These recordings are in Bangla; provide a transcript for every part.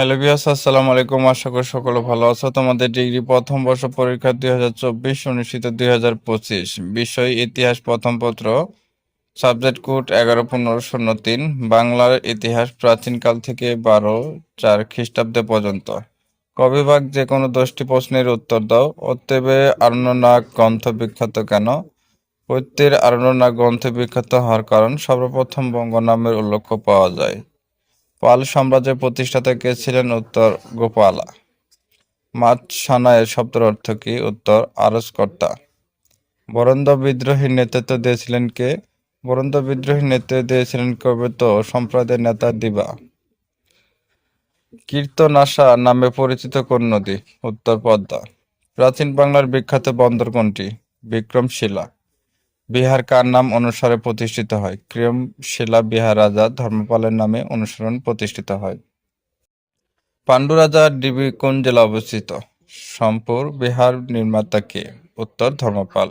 হ্যালো বিয়াস আসসালামু আলাইকুম। আশা করি সকলে ভালো আছো। তোমাদের ডিগ্রি প্রথম বর্ষ পরীক্ষা দুই হাজার চব্বিশ অনুষ্ঠিত দুই হাজার পঁচিশ। বিষয়, ইতিহাস প্রথম পত্র। সাবজেক্ট কোড এগারো, পনেরো, শূন্য, তিন। বাংলার ইতিহাস প্রাচীনকাল থেকে বারো, চার খ্রিস্টাব্দে পর্যন্ত। কবিভাগ যে কোনো দশটি প্রশ্নের উত্তর দাও। অতএবে আরণ্যনাগ গ্রন্থ বিখ্যাত কেন? পৈত্যের আরণ্যনাগ গ্রন্থ বিখ্যাত হওয়ার কারণ সর্বপ্রথম বঙ্গ নামের উল্লেখ পাওয়া যায়। পাল সাম্রাজ্যের প্রতিষ্ঠাতা কে ছিলেন উত্তর গোপালা। সানায়ের শব্দের অর্থ কি? উত্তর আরসকর্তা বরন্দ বিদ্রোহীর নেতৃত্ব দিয়েছিলেন কে? বরন্দ বিদ্রোহীর নেতৃত্ব দিয়েছিলেন কবিত সম্প্রদায়ের নেতা দিবা। কীর্তনাশা নামে পরিচিত কোন নদী? উত্তর পদ্মা। প্রাচীন বাংলার বিখ্যাত বন্দর কোনটি? বিক্রমশিলা। বিহার কার নাম অনুসারে প্রতিষ্ঠিত হয়? ক্রিয়মশিলা বিহার রাজা ধর্মপালের নামে অনুসরণ প্রতিষ্ঠিত হয়। পাণ্ডু রাজার ডিবি কোন জেলা অবস্থিত? সম্পুর। বিহার নির্মাতা কে? উত্তর, ধর্মপাল।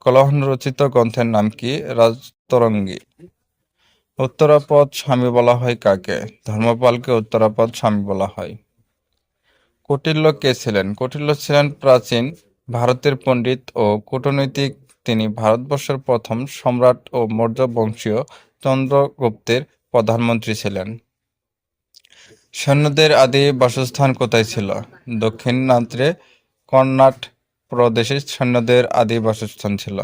কলহন রচিত গ্রন্থের নাম কি? রাজতরঙ্গী। উত্তরাপদ স্বামী বলা হয় কাকে? ধর্মপালকে উত্তরাপদ স্বামী বলা হয়। কটিল্য কে ছিলেন? কটিল্য ছিলেন প্রাচীন ভারতের পণ্ডিত ও কূটনৈতিক তিনি ভারতবর্ষের প্রথম সম্রাট ও মৌর্য বংশীয় চন্দ্রগুপ্তের প্রধানমন্ত্রী ছিলেন। সৈন্যদের আদি বাসস্থান কোথায় ছিল? দক্ষিণান্ত্রে কর্ণাট প্রদেশে সৈন্যদের আদি বাসস্থান ছিল।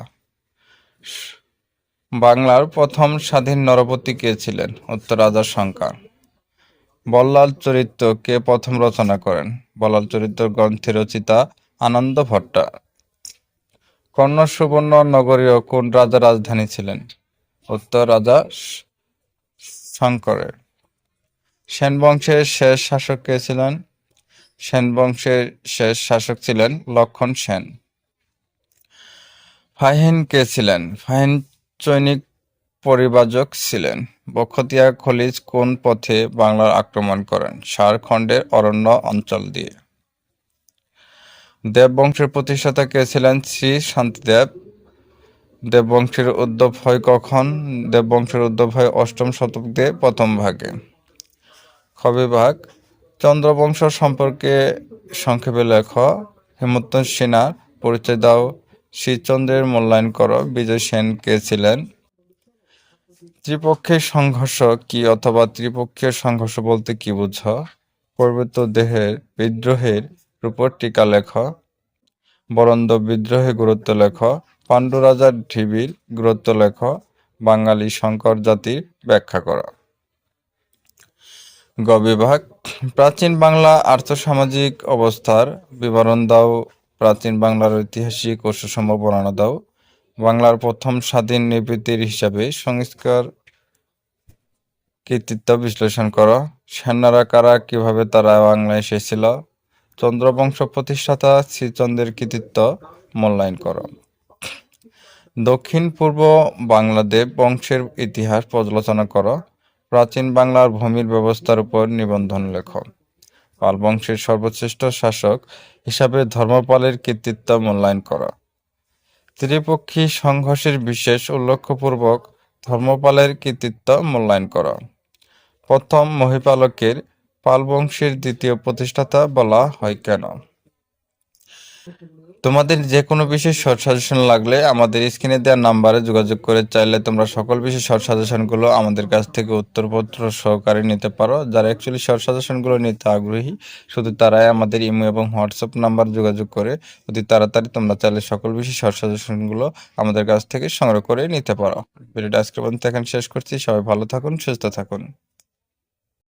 বাংলার প্রথম স্বাধীন নরপতি কে ছিলেন? উত্তর রাজা শঙ্কর। বল্লাল চরিত্র কে প্রথম রচনা করেন? বল্লাল চরিত্র গ্রন্থের রচিতা আনন্দ ভট্টা কর্ণ সুবর্ণ নগরীয় কোন রাজা রাজধানী ছিলেন? উত্তর রাজা শঙ্করের। সেন বংশের শেষ শাসক কে ছিলেন? সেন বংশের শেষ শাসক ছিলেন লক্ষণ সেন। ফাহিন কে ছিলেন? ফাহিন চৈনিক পরিবাজক ছিলেন। বখতিয়া খলিজ কোন পথে বাংলার আক্রমণ করেন? ঝাড়খণ্ডের অরণ্য অঞ্চল দিয়ে। দেববংশের প্রতিষ্ঠাতা কে ছিলেন শ্রী শান্তিদেব। দেববংশের উদ্ভব হয় কখন? দেববংশের উদ্ভব হয় অষ্টম শতাব্দীর প্রথম ভাগে। খবিভাগ চন্দ্রবংশ সম্পর্কে সংক্ষেপে লেখ। হেমন্ত সেনার পরিচয় দাও। শ্রীচন্দ্রের মূল্যায়ন করো। বিজয় সেন কে ছিলেন? ত্রিপক্ষের সংঘর্ষ কি অথবা ত্রিপক্ষীয় সংঘর্ষ বলতে কি বুঝ? পর্বত দেহের বিদ্রোহের উপর টিকা লেখ। বরন্দ বিদ্রোহে গুরুত্ব লেখ। পাণ্ডু রাজার ঢিবির গুরুত্ব লেখ। বাঙালি শঙ্কর জাতির ব্যাখ্যা করা গ বিভাগ প্রাচীন বাংলা আর্থসামাজিক অবস্থার বিবরণ দাও। প্রাচীন বাংলার ঐতিহাসিক ও সুষম বর্ণনা দাও। বাংলার প্রথম স্বাধীন নিবৃত্তির হিসাবে সংস্কার কৃতিত্ব বিশ্লেষণ করো সেনারা কারা কীভাবে তারা বাংলায় এসেছিল চন্দ্রবংশ প্রতিষ্ঠাতা শ্রীচন্দ্রের কৃতিত্ব মূল্যায়ন করো। দক্ষিণ পূর্ব বাংলাদেব বংশের ইতিহাস পর্যালোচনা করো। প্রাচীন বাংলার ভূমির ব্যবস্থার উপর নিবন্ধন লেখ। পাল বংশের সর্বশ্রেষ্ঠ শাসক হিসাবে ধর্মপালের কৃতিত্ব মূল্যায়ন করো। ত্রিপক্ষী সংঘর্ষের বিশেষ উল্লেখপূর্বক ধর্মপালের কৃতিত্ব মূল্যায়ন করো। প্রথম মহিপালকের পাল বংশের দ্বিতীয় প্রতিষ্ঠাতা বলা হয় কেন? তোমাদের যে কোনো বিষয়ে শর্ট সাজেশন লাগলে আমাদের স্ক্রিনে দেওয়া নাম্বারে যোগাযোগ করে চাইলে তোমরা সকল বিষয়ে শর্ট সাজেশনগুলো আমাদের কাছ থেকে উত্তরপত্র সহকারে নিতে পারো। যারা অ্যাকচুয়ালি শর্ট সাজেশনগুলো নিতে আগ্রহী, শুধু তারাই আমাদের ইমো এবং হোয়াটসঅ্যাপ নাম্বার যোগাযোগ করে অতি তাড়াতাড়ি তোমরা চাইলে সকল বিষয়ে শর্ট সাজেশনগুলো আমাদের কাছ থেকে সংগ্রহ করে নিতে পারো। ভিডিওটা আজকের পর্যন্ত এখন শেষ করছি। সবাই ভালো থাকুন, সুস্থ থাকুন।